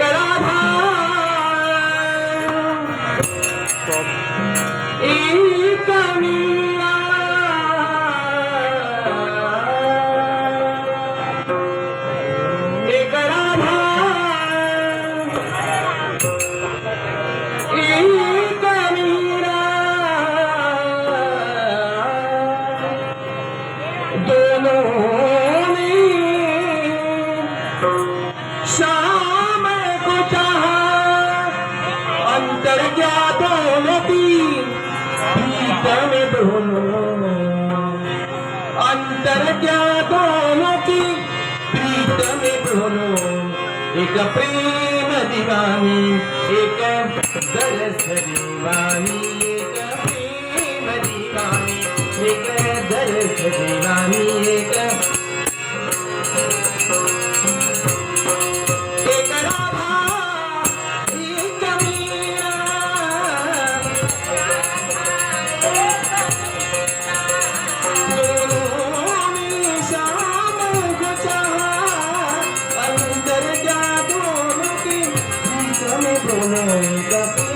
करा ई कमी दर्द दोनों अंतर क्या दोनों की प्रीत दोनों एक प्रेम दीवानी, एक दरस दीवानी, एक प्रेम दीवानी, एक दरस Thank you.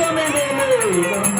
Domingo Lula.